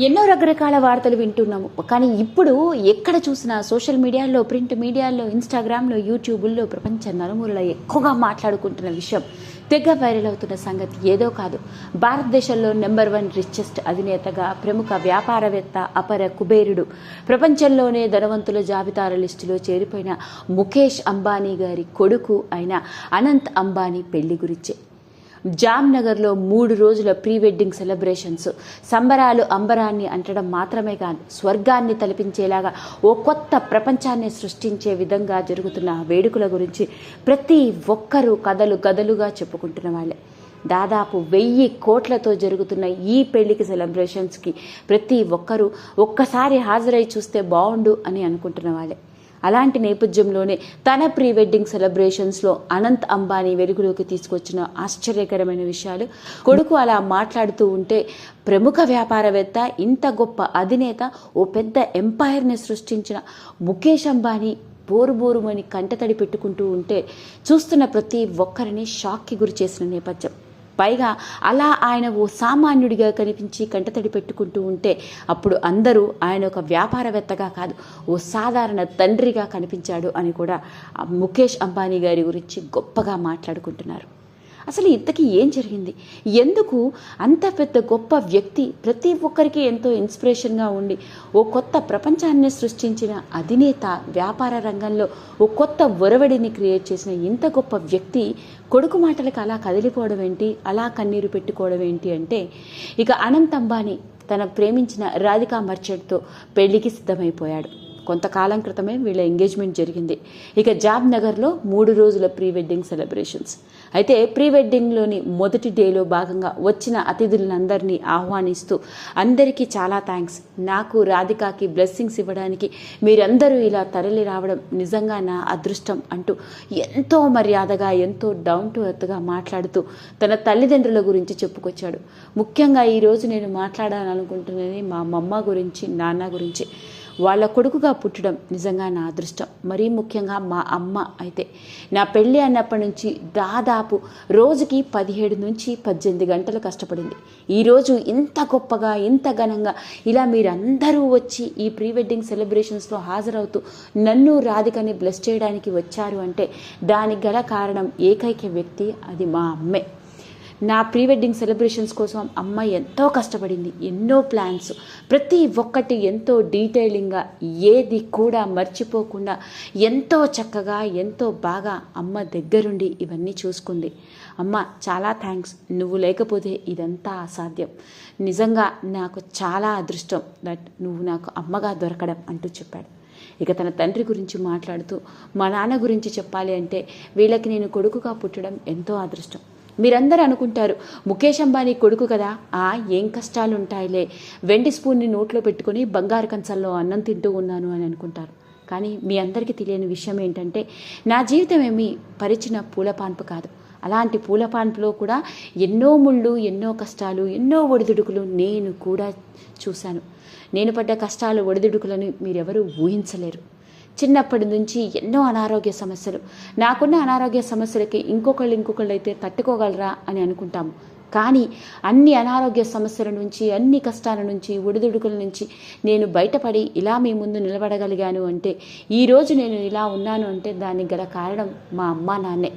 ఎన్నో రకరకాల వార్తలు వింటున్నాము. కానీ ఇప్పుడు ఎక్కడ చూసినా సోషల్ మీడియాలో ప్రింట్ మీడియాలో ఇన్స్టాగ్రామ్లో యూట్యూబుల్లో ప్రపంచ నలుమూలలో ఎక్కువగా మాట్లాడుకుంటున్న విషయం తెగ వైరల్ అవుతున్న సంగతి ఏదో కాదు. భారతదేశంలో నెంబర్ వన్ రిచెస్ట్ అధినేతగా ప్రముఖ వ్యాపారవేత్త అపర కుబేరుడు ప్రపంచంలోనే ధనవంతుల జాబితాల లిస్టులో చేరిపోయిన ముఖేష్ అంబానీ గారి కొడుకు అయిన అనంత్ అంబానీ పెళ్ళి గురించే. జామ్నగర్లో మూడు రోజుల ప్రీ వెడ్డింగ్ సెలబ్రేషన్స్. సంబరాలు అంబరాన్ని అంటడం మాత్రమే కాదు స్వర్గాన్ని తలపించేలాగా ఓ కొత్త ప్రపంచాన్ని సృష్టించే విధంగా జరుగుతున్న వేడుకల గురించి ప్రతి ఒక్కరూ కథలు గదలుగా చెప్పుకుంటున్న వాళ్ళే. దాదాపు వెయ్యి కోట్లతో జరుగుతున్న ఈ పెళ్ళికి సెలబ్రేషన్స్కి ప్రతి ఒక్కరూ ఒక్కసారి హాజరై చూస్తే బాగుండు అని అనుకుంటున్న వాళ్ళే. అలాంటి నేపథ్యంలోనే తన ప్రీ వెడ్డింగ్ సెలబ్రేషన్స్లో అనంత్ అంబానీ వెలుగులోకి తీసుకొచ్చిన ఆశ్చర్యకరమైన విషయాలు. కొడుకు అలా మాట్లాడుతూ ఉంటే ప్రముఖ వ్యాపారవేత్త ఇంత గొప్ప అధినేత ఓ పెద్ద ఎంపైర్ని సృష్టించిన ముఖేష్ అంబానీ బోరు బోరుమని కంటతడి పెట్టుకుంటూ ఉంటే చూస్తున్న ప్రతి ఒక్కరిని షాక్కి గురి చేసిన నేపథ్యం. పైగా అలా ఆయన ఓ సామాన్యుడిగా కనిపించి కంటతడి పెట్టుకుంటూ ఉంటే అప్పుడు అందరూ ఆయన ఒక వ్యాపారవేత్తగా కాదు ఓ సాధారణ తండ్రిగా కనిపించాడు అని కూడా ముఖేష్ అంబానీ గారి గురించి గొప్పగా మాట్లాడుకుంటున్నారు. అసలు ఇంతకీ ఏం జరిగింది? ఎందుకు అంత పెద్ద గొప్ప వ్యక్తి ప్రతి ఒక్కరికి ఎంతో ఇన్స్పిరేషన్గా ఉండి ఓ కొత్త ప్రపంచాన్ని సృష్టించిన అధినేత వ్యాపార రంగంలో ఓ కొత్త ఒరవడిని క్రియేట్ చేసిన ఇంత గొప్ప వ్యక్తి కొడుకు మాటలకు అలా కదిలిపోవడం ఏంటి? అలా కన్నీరు పెట్టుకోవడం ఏంటి అంటే ఇక అనంత్ అంబానీ తన ప్రేమించిన రాధికా మర్చెంట్తో పెళ్ళికి సిద్ధమైపోయాడు. కొంతకాలం క్రితమే వీళ్ళ ఎంగేజ్మెంట్ జరిగింది. ఇక జాబ్ నగర్లో మూడు రోజుల ప్రీ వెడ్డింగ్ సెలబ్రేషన్స్. అయితే ప్రీ వెడ్డింగ్లోని మొదటి డేలో భాగంగా వచ్చిన అతిథులందరినీ ఆహ్వానిస్తూ అందరికీ చాలా థ్యాంక్స్. నాకు రాధికాకి బ్లెస్సింగ్స్ ఇవ్వడానికి మీరందరూ ఇలా తరలి రావడం నిజంగా నా అదృష్టం అంటూ ఎంతో మర్యాదగా ఎంతో డౌన్ టు ఎర్త్గా మాట్లాడుతూ తన తల్లిదండ్రుల గురించి చెప్పుకొచ్చాడు. ముఖ్యంగా ఈరోజు నేను మాట్లాడాలనుకుంటున్నది మా మమ్మ గురించి నాన్న గురించి. వాళ్ళ కొడుకుగా పుట్టడం నిజంగా నా అదృష్టం. మరీ ముఖ్యంగా మా అమ్మ అయితే. నా పెళ్ళి అన్నప్పటి నుంచి దాదాపు రోజుకి పదిహేడు నుంచి పద్దెనిమిది గంటలు కష్టపడింది. ఈరోజు ఇంత గొప్పగా ఇంత ఘనంగా ఇలా మీరందరూ వచ్చి ఈ ప్రీ వెడ్డింగ్ సెలబ్రేషన్స్లో హాజరవుతూ నన్ను రాధికని బ్లెస్ చేయడానికి వచ్చారు అంటే దానికి గల కారణం ఏకైక వ్యక్తి అది మా అమ్మే. నా ప్రీ వెడ్డింగ్ సెలబ్రేషన్స్ కోసం అమ్మ ఎంతో కష్టపడింది. ఎన్నో ప్లాన్స్. ప్రతి ఒక్కటి ఎంతో డీటెయిలింగ్గా ఏది కూడా మర్చిపోకుండా ఎంతో చక్కగా ఎంతో బాగా అమ్మ దగ్గరుండి ఇవన్నీ చూసుకుంది. అమ్మ చాలా థ్యాంక్స్. నువ్వు లేకపోతే ఇదంతా అసాధ్యం. నిజంగా నాకు చాలా అదృష్టం దట్ నువ్వు నాకు అమ్మగా దొరకడం అంటూ చెప్పాడు. ఇక తన తండ్రి గురించి మాట్లాడుతూ మా నాన్న గురించి చెప్పాలి అంటే వీళ్ళకి నేను కొడుకుగా పుట్టడం ఎంతో అదృష్టం. మీరందరూ అనుకుంటారు ముఖేష్ అంబానీ కొడుకు కదా ఆ ఏం కష్టాలుంటాయిలే. వెండి స్పూన్ని నోట్లో పెట్టుకొని బంగారు కంచంలో అన్నం తింటూ ఉన్నాను అని అనుకుంటారు. కానీ మీ అందరికీ తెలియని విషయం ఏంటంటే నా జీవితం ఏమి పరిచిన పూలపాన్పు కాదు. అలాంటి పూలపాన్పులో కూడా ఎన్నో ముళ్ళు ఎన్నో కష్టాలు ఎన్నో ఒడిదుడుకులు నేను కూడా చూశాను. నేను పడ్డ కష్టాలు ఒడిదుడుకులను మీరెవరూ ఊహించలేరు. చిన్నప్పటి నుంచి ఎన్నో అనారోగ్య సమస్యలు. నాకున్న అనారోగ్య సమస్యలకి ఇంకొకళ్ళు ఇంకొకళ్ళు అయితే తట్టుకోగలరా అని అనుకుంటాము. కానీ అన్ని అనారోగ్య సమస్యల నుంచి అన్ని కష్టాల నుంచి ఒడిదుడుకుల నుంచి నేను బయటపడి ఇలా మీ ముందు నిలబడగలిగాను అంటే ఈరోజు నేను ఇలా ఉన్నాను అంటే దానికి గల కారణం మా అమ్మ నాన్నే.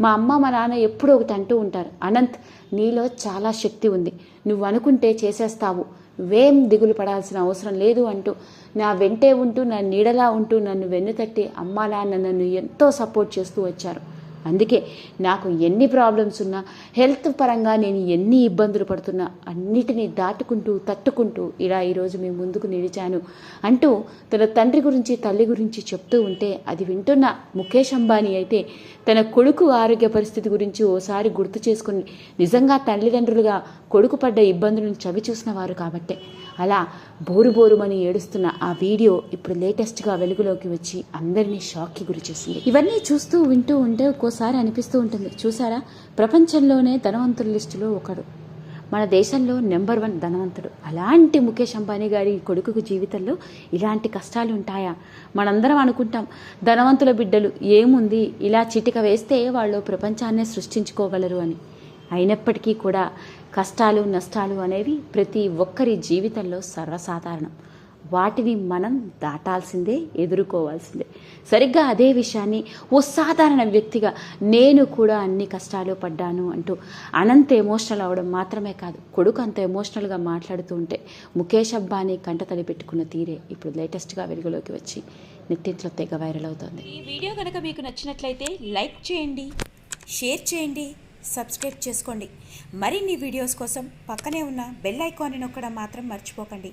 మా అమ్మ మా నాన్న ఎప్పుడూ ఒకటి అంటూ ఉంటారు అనంత్ నీలో చాలా శక్తి ఉంది. నువ్వు అనుకుంటే చేసేస్తావు. వేం దిగులు పడాల్సిన అవసరం లేదు అంటూ నా వెంటే ఉంటూ నా నీడలా ఉంటూ నన్ను వెన్నుతట్టి అమ్మాలా నన్ను ఎంతో సపోర్ట్ చేస్తూ వచ్చారు. అందుకే నాకు ఎన్ని ప్రాబ్లమ్స్ ఉన్నా హెల్త్ పరంగా నేను ఎన్ని ఇబ్బందులు పడుతున్నా అన్నిటినీ దాటుకుంటూ తట్టుకుంటూ ఇలా ఈరోజు మీ ముందుకు నిలిచాను అంటూ తన తండ్రి గురించి తల్లి గురించి చెప్తూ ఉంటే అది వింటున్న ముఖేష్ అంబానీ అయితే తన కొడుకు ఆరోగ్య పరిస్థితి గురించి ఓసారి గుర్తు చేసుకుని నిజంగా తల్లిదండ్రులుగా కొడుకు పడ్డ ఇబ్బందులను చవి చూసిన వారు కాబట్టే. అలా బోరు బోరుమని ఏడుస్తున్న ఆ వీడియో ఇప్పుడు లేటెస్ట్గా వెలుగులోకి వచ్చి అందరినీ షాక్కి గురి చేసింది. ఇవన్నీ చూస్తూ వింటూ ఉంటే ఒక్కోసారి అనిపిస్తూ ఉంటుంది. చూసారా ప్రపంచంలోనే ధనవంతుల లిస్టులో ఒకడు. మన దేశంలో నెంబర్ వన్ ధనవంతుడు. అలాంటి ముఖేష్ అంబానీ గారి కొడుకు జీవితంలో ఇలాంటి కష్టాలు ఉంటాయా? మనందరం అనుకుంటాం ధనవంతుల బిడ్డలు ఏముంది? ఇలా చిటిక వేస్తే వాళ్ళు ప్రపంచాన్నే సృష్టించుకోగలరు అని. అయినప్పటికీ కూడా కష్టాలు నష్టాలు అనేవి ప్రతి ఒక్కరి జీవితంలో సర్వసాధారణం. వాటిని మనం దాటాల్సిందే ఎదుర్కోవాల్సిందే. సరిగ్గా అదే విషయాన్ని ఓ సాధారణ వ్యక్తిగా నేను కూడా అన్ని కష్టాలు పడ్డాను అంటూ అనంత ఎమోషనల్ అవడం మాత్రమే కాదు కొడుకు అంత ఎమోషనల్గా మాట్లాడుతూ ఉంటే ముఖేష్ అబ్బాని కంటతడి పెట్టుకున్న తీరే ఇప్పుడు లేటెస్ట్గా వెలుగులోకి వచ్చి నిత్యంట్లో తెగ వైరల్ అవుతుంది. ఈ వీడియో కనుక మీకు నచ్చినట్లయితే లైక్ చేయండి షేర్ చేయండి సబ్స్క్రైబ్ చేసుకోండి. మరిన్ని వీడియోస్ కోసం పక్కనే ఉన్న బెల్ ఐకాన్ని నొక్కడం మాత్రం మర్చిపోకండి.